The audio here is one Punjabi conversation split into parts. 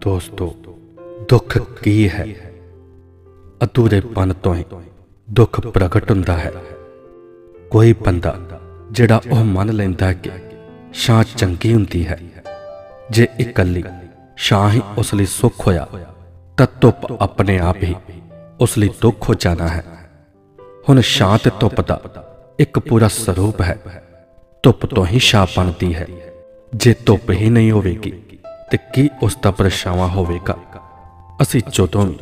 ਦੋਸਤੋ, ਦੁੱਖ ਕੀ ਹੈ? ਅਧੂਰੇਪਨ ਤੋਂ ਹੀ ਦੁੱਖ ਪ੍ਰਗਟ ਹੁੰਦਾ ਹੈ। ਕੋਈ ਬੰਦਾ ਜਿਹੜਾ ਉਹ ਮੰਨ ਲੈਂਦਾ ਹੈ ਕਿ ਛਾਂ ਚੰਗੀ ਹੁੰਦੀ ਹੈ, ਜੇ ਇਕੱਲੀ ਛਾਂ ਹੀ ਉਸ ਲਈ ਸੁੱਖ ਹੋਇਆ, ਤਾਂ ਧੁੱਪ ਆਪਣੇ ਆਪ ਹੀ ਉਸ ਲਈ ਦੁੱਖ ਹੋ ਜਾਣਾ ਹੈ। ਹੁਣ ਛਾਂ ਤੇ ਧੁੱਪ ਦਾ ਇੱਕ ਪੂਰਾ ਸਰੂਪ ਹੈ। ਧੁੱਪ ਤੋਂ ਹੀ ਛਾਂ ਬਣਦੀ ਹੈ। ਜੇ ਧੁੱਪ ਹੀ ਨਹੀਂ ਹੋਵੇਗੀ ਤੇ ਕੀ ਉਸ ਦਾ ਪਰਛਾਵਾਂ ਹੋਵੇਗਾ? ਅਸੀਂ ਜਦੋਂ ਵੀ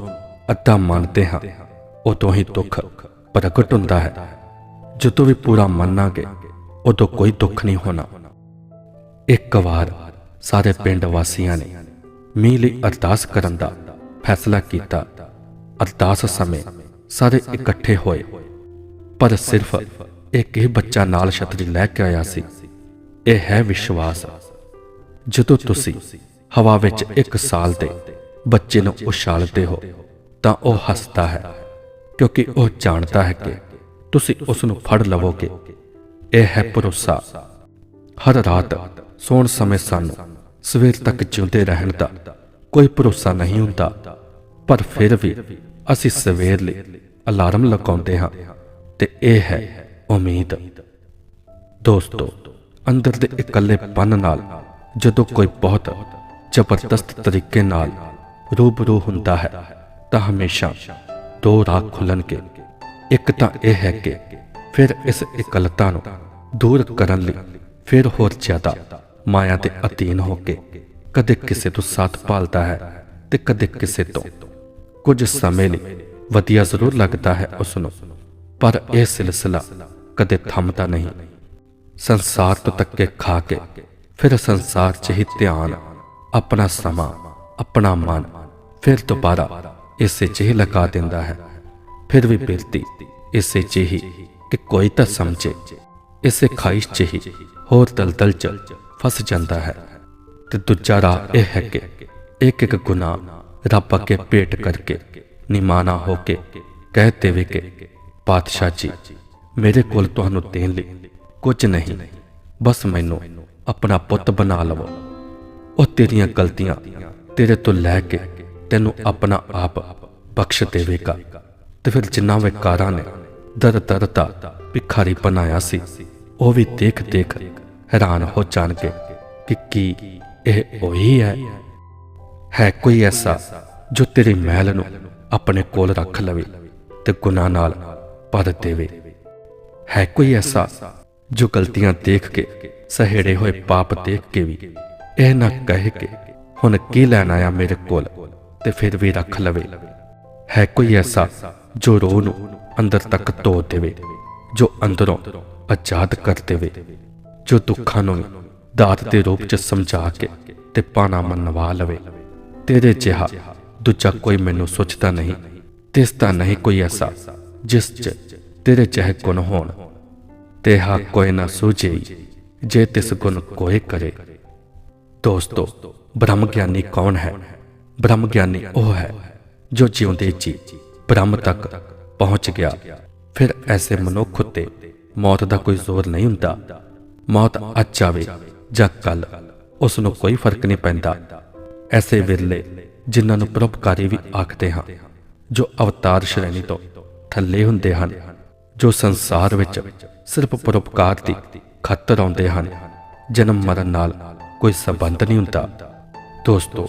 ਅੱਧਾ ਮੰਨਦੇ ਹਾਂ, ਉਦੋਂ ਹੀ ਦੁੱਖ ਪ੍ਰਗਟ ਹੁੰਦਾ ਹੈ। ਜਦੋਂ ਵੀ ਪੂਰਾ ਮੰਨਾਂਗੇ, ਉਦੋਂ ਕੋਈ ਦੁੱਖ ਨਹੀਂ ਹੋਣਾ। ਇੱਕ ਵਾਰ ਸਾਰੇ ਪਿੰਡ ਵਾਸੀਆਂ ਨੇ ਮੀਂਹ ਲਈ ਅਰਦਾਸ ਕਰਨ ਦਾ ਫੈਸਲਾ ਕੀਤਾ। ਅਰਦਾਸ ਸਮੇਂ ਸਾਰੇ ਇਕੱਠੇ ਹੋਏ। ਪਰ ਸਿਰਫ ਇੱਕ ਹੀ ਬੱਚਾ ਨਾਲ ਛਤਰੀ ਲੈ ਕੇ ਆਇਆ ਸੀ। ਇਹ ਹੈ ਵਿਸ਼ਵਾਸ। ਜਦੋਂ ਤੁਸੀਂ ਹਵਾ ਵਿੱਚ ਇੱਕ ਸਾਲ ਦੇ ਬੱਚੇ ਨੂੰ ਉਛਾਲਦੇ ਹੋ, ਤਾਂ ਉਹ ਹੱਸਦਾ ਹੈ, ਕਿਉਂਕਿ ਉਹ ਜਾਣਦਾ ਹੈ ਕਿ ਤੁਸੀਂ ਉਸ ਨੂੰ ਫੜ ਲਵੋਗੇ। ਇਹ ਹੈ ਭਰੋਸਾ। ਹਰ ਰਾਤ ਸੌਣ ਸਮੇਂ ਸਾਨੂੰ ਸਵੇਰ ਤੱਕ ਜਿਉਂਦੇ ਰਹਿਣ ਦਾ ਕੋਈ ਭਰੋਸਾ ਨਹੀਂ ਹੁੰਦਾ, ਪਰ ਫਿਰ ਵੀ ਅਸੀਂ ਸਵੇਰ ਲਈ ਅਲਾਰਮ ਲਗਾਉਂਦੇ ਹਾਂ ਤੇ ਇਹ ਹੈ ਉਮੀਦ। ਦੋਸਤੋ, ਅੰਦਰ ਦੇ ਇਕੱਲੇ ਇਕੱਲੇਪਨ ਨਾਲ ਜਦੋਂ ਕੋਈ ਬਹੁਤ ਜ਼ਬਰਦਸਤ ਤਰੀਕੇ ਨਾਲ ਰੂਬਰੂ ਹੁੰਦਾ ਹੈ ਤਾਂ ਹਮੇਸ਼ਾ ਦੋ ਰਾਹ ਖੁੱਲਣਗੇ। ਇੱਕ ਤਾਂ ਇਹ ਹੈ ਕਿ ਫਿਰ ਇਸ ਇਕੱਲਤਾ ਨੂੰ ਦੂਰ ਕਰਨ ਲਈ ਫਿਰ ਹੋਰ ਜ਼ਿਆਦਾ ਮਾਇਆ ਦੇ ਅਧੀਨ ਹੋ ਕੇ ਕਦੇ ਕਿਸੇ ਤੋਂ ਸਾਥ ਭਾਲਦਾ ਹੈ ਤੇ ਕਦੇ ਕਿਸੇ ਤੋਂ। ਕੁਝ ਸਮੇਂ ਲਈ ਵਧੀਆ ਜ਼ਰੂਰ ਲੱਗਦਾ ਹੈ ਉਸ ਨੂੰ ਪਰ ਇਹ ਸਿਲਸਿਲਾ ਕਦੇ ਥੰਮਦਾ ਨਹੀਂ। ਸੰਸਾਰ ਤੋਂ ਤੱਕੇ ਖਾ ਕੇ ਫਿਰ ਸੰਸਾਰ 'ਚ ਹੀ ਧਿਆਨ ਆਪਣਾ ਸਮਾਂ, ਆਪਣਾ ਮਨ ਫਿਰ ਦੁਬਾਰਾ ਇਸੇ 'ਚ ਲਗਾ ਦਿੰਦਾ ਹੈ। ਫਿਰ ਵੀ ਬਿਰਤੀ ਇਸੇ 'ਚ ਕਿ ਕੋਈ ਤਾਂ ਸਮਝੇ, ਇਸੇ ਖਾਇਸ਼ 'ਚ ਹੋਰ ਦਲਦਲ 'ਚ ਫਸ ਜਾਂਦਾ ਹੈ। ਤੇ ਦੂਜਾ ਰਾਹ ਇਹ ਹੈ ਕਿ ਇੱਕ ਇੱਕ ਗੁਨਾਹ ਰੱਬ ਅੱਗੇ ਭੇਟ ਕਰਕੇ ਨਿਮਾਨਾ ਹੋ ਕੇ ਕਹਿ ਦੇਵੇ ਕਿ, ਪਾਤਸ਼ਾਹ ਜੀ, ਮੇਰੇ ਕੋਲ ਤੁਹਾਨੂੰ ਦੇਣ ਲਈ ਕੁਝ ਨਹੀਂ। ਬਸ ਮੈਨੂੰ ਆਪਣਾ ਪੁੱਤ ਬਣਾ ਲਵੋ। ਉਹ ਤੇਰੀਆਂ ਗਲਤੀਆਂ ਤੇਰੇ ਤੋਂ ਲੈ ਕੇ ਤੈਨੂੰ ਆਪਣਾ ਆਪ ਬਖਸ਼ ਦੇਵੇਗਾ। ਤੇ ਫਿਰ ਜਿੰਨਾ ਵਿਕਾਰਾਂ ਨੇ ਦਰ ਦਰ ਦਾ ਭਿਖਾਰੀ ਬਣਾਇਆ ਸੀ, ਉਹ ਵੀ ਦੇਖ ਦੇਖ ਹੈਰਾਨ ਹੋ ਜਾਣਗੇ ਕਿ ਕੀ ਇਹ ਉਹੀ ਹੈ। ਹੈ ਕੋਈ ਐਸਾ ਜੋ ਤੇਰੇ ਮਹਿਲ ਨੂੰ ਆਪਣੇ ਕੋਲ ਰੱਖ ਲਵੇ ਤੇ ਗੁਨਾਹ ਨਾਲ ਭਰ ਦੇਵੇ। ਹੈ ਕੋਈ ਐਸਾ ਜੋ ਗਲਤੀਆਂ ਦੇਖ ਕੇ, ਸਹੇੜੇ ਹੋਏ ਪਾਪ ਦੇਖ ਕੇ ਵੀ ਇਹ ਨਾ ਕਹੇ ਕਿ ਹੁਣ ਕੀ ਲੈਣ ਆਇਆ ਮੇਰੇ ਕੋਲ ਤੇ ਫਿਰ ਵੀ ਰੱਖ ਲਵੇ। ਹੈ ਕੋਈ ਐਸਾ ਜੋ ਰੋਹ ਨੂੰ ਅੰਦਰ ਤੱਕ ਧੋ ਦੇਵੇ, ਜੋ ਅੰਦਰੋਂ ਆਜ਼ਾਦ ਕਰ ਦੇਵੇ, ਜੋ ਦੁੱਖਾਂ ਨੂੰ ਦਾਤ ਦੇ ਰੂਪ 'ਚ ਸਮਝਾ ਕੇ ਤੇ ਪਾਣਾ ਮਨਵਾ ਲਵੇ। ਤੇਰੇ ਜਿਹਾ ਦੂਜਾ ਕੋਈ ਮੈਨੂੰ ਸੋਚਦਾ ਨਹੀਂ ਤਿਸ ਨਹੀਂ ਕੋਈ ਐਸਾ ਜਿਸ 'ਚ ਤੇਰੇ ਚਾਹੇ ਗੁਣ ਹੋਣ। ਤੇ ਹਾ ਕੋਈ ਨਾ ਸੂਝੇ, ਜੇ ਤਿਸ ਗੁਣ ਕੋਏ ਕਰੇ ਦੋਸਤੋ ਬ੍ਰਹਮ ਗਿਆਨੀ ਕੌਣ ਹੈ? ਬ੍ਰਹਮ ਗਿਆਨੀ ਉਹ ਹੈ ਜੋ ਜਿਉਂਦੇ ਜੀ ਬ੍ਰਹਮ ਤੱਕ ਪਹੁੰਚ ਗਿਆ। ਫਿਰ ਐਸੇ ਮਨੁੱਖ ਉਤੇ ਮੌਤ ਦਾ ਕੋਈ ਜ਼ੋਰ ਨਹੀਂ ਹੁੰਦਾ। ਮੌਤ ਅੱਜ ਜਾਵੇ ਜਾਂ ਕੱਲ ਉਸ ਨੂੰ ਕੋਈ ਫ਼ਰਕ ਨਹੀਂ ਪੈਂਦਾ। ਐਸੇ ਵਿਰਲੇ ਜਿਨ੍ਹਾਂ ਨੂੰ ਪਰਉਪਕਾਰੀ ਵੀ ਆਖਦੇ ਹਾਂ, ਜੋ ਅਵਤਾਰ ਸ਼੍ਰੇਣੀ ਤੋਂ ਥੱਲੇ ਹੁੰਦੇ ਹਨ, ਜੋ ਸੰਸਾਰ ਵਿੱਚ ਸਿਰਫ ਪਰਉਪਕਾਰ ਦੀ ਖਾਤਰ ਆਉਂਦੇ ਹਨ, ਜਨਮ ਮਰਨ ਨਾਲ ਕੋਈ ਸੰਬੰਧ ਨਹੀਂ ਹੁੰਦਾ। ਦੋਸਤੋ,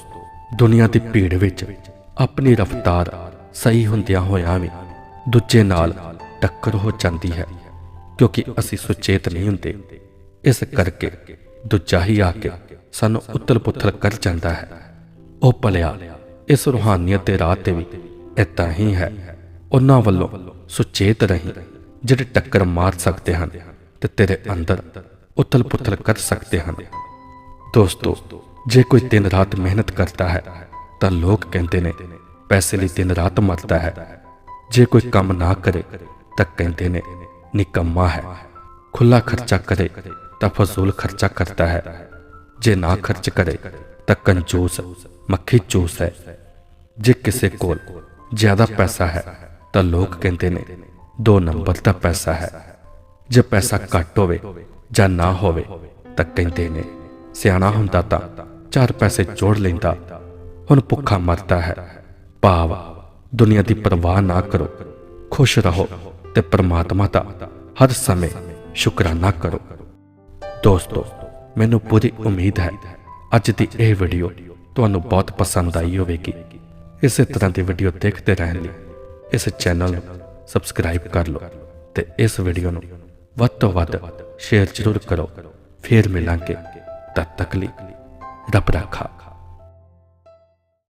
ਦੁਨੀਆ ਦੀ ਭੀੜ ਵਿੱਚ ਆਪਣੀ ਰਫ਼ਤਾਰ ਸਹੀ ਹੁੰਦਿਆਂ ਹੋਇਆਂ ਵੀ ਦੂਜੇ ਨਾਲ ਟੱਕਰ ਹੋ ਜਾਂਦੀ ਹੈ, ਕਿਉਂਕਿ ਅਸੀਂ ਸੁਚੇਤ ਨਹੀਂ ਹੁੰਦੇ। ਇਸ ਕਰਕੇ ਦੂਜਾ ਹੀ ਆ ਕੇ ਸਾਨੂੰ ਉਤਲ-ਪੁਤਲ ਕਰ ਜਾਂਦਾ ਹੈ। ਉਹ ਭਲਿਆ, ਇਸ ਰੂਹਾਨੀਅਤ ਦੇ ਰਾਹ ਤੇ ਵੀ ਇਤਾਂ ਹੀ ਹੈ। ਉਹਨਾਂ ਵੱਲੋਂ ਸੁਚੇਤ ਰਹੀ, ਜਿਹੜੇ ਟੱਕਰ ਮਾਰ ਸਕਦੇ ਹਨ ਤੇ ਤੇਰੇ ਅੰਦਰ ਉਤਲ-ਪੁਤਲ ਕਰ ਸਕਦੇ ਹਨ। ਦੋਸਤੋ ਜੇ ਕੋਈ ਦਿਨ ਰਾਤ ਮਿਹਨਤ ਕਰਦਾ ਹੈ ਤਾਂ ਲੋਕ ਕਹਿੰਦੇ ਨੇ ਪੈਸੇ ਲਈ ਦਿਨ ਰਾਤ ਮਰਦਾ ਹੈ ਜੇ ਕੋਈ ਕੰਮ ਨਾ ਕਰੇ ਤਾਂ ਕਹਿੰਦੇ ਨੇ ਨਿਕੰਮਾ ਹੈ ਖੁੱਲਾ ਖਰਚਾ ਕਰੇ ਤਾਂ ਫਜ਼ੂਲ ਖਰਚਾ ਕਰਦਾ ਹੈ ਜੇ ਨਾ ਖਰਚ ਕਰੇ ਤਾਂ ਕੰਜੂਸ ਮੱਖੀ ਚੂਸ ਹੈ ਜੇ ਕਿਸੇ ਕੋਲ ਜ਼ਿਆਦਾ ਪੈਸਾ ਹੈ ਤਾਂ ਲੋਕ ਕਹਿੰਦੇ ਨੇ ਦੋ ਨੰਬਰ ਦਾ ਪੈਸਾ ਹੈ ਜੇ ਪੈਸਾ ਘੱਟ ਹੋਵੇ ਜਾਂ ਨਾ ਹੋਵੇ ਤਾਂ ਕਹਿੰਦੇ ਨੇ ਸਿਆਣਾ ਹੁੰਦਾ ਤਾਂ ਚਾਰ ਪੈਸੇ ਜੋੜ ਲੈਂਦਾ। ਹੁਣ ਭੁੱਖਾ ਮਰਦਾ ਹੈ। ਭਾਵ ਦੁਨੀਆ ਦੀ ਪਰਵਾਹ ਨਾ ਕਰੋ। ਖੁਸ਼ ਰਹੋ ਤੇ ਪ੍ਰਮਾਤਮਾ ਦਾ ਹਰ ਸਮੇਂ ਸ਼ੁਕਰਾਨਾ ਕਰੋ। ਦੋਸਤੋ, ਮੈਨੂੰ ਪੂਰੀ ਉਮੀਦ ਹੈ ਅੱਜ ਦੀ ਇਹ ਵੀਡੀਓ ਤੁਹਾਨੂੰ ਬਹੁਤ ਪਸੰਦ ਆਈ ਹੋਵੇਗੀ। ਇਸੇ ਤਰ੍ਹਾਂ ਦੀ ਵੀਡੀਓ ਦੇਖਦੇ ਰਹਿਣ ਲਈ ਇਸ ਚੈਨਲ ਨੂੰ ਸਬਸਕ੍ਰਾਈਬ ਕਰ ਲਓ ਤੇ ਇਸ ਵੀਡੀਓ ਨੂੰ ਵੱਧ ਤੋਂ ਵੱਧ ਸ਼ੇਅਰ ਜ਼ਰੂਰ ਕਰੋ। ਫੇਰ ਮਿਲਾਂਗੇ। ਤਦ ਤੱਕ ਲਈ ਰੱਬ ਰਾਖਾ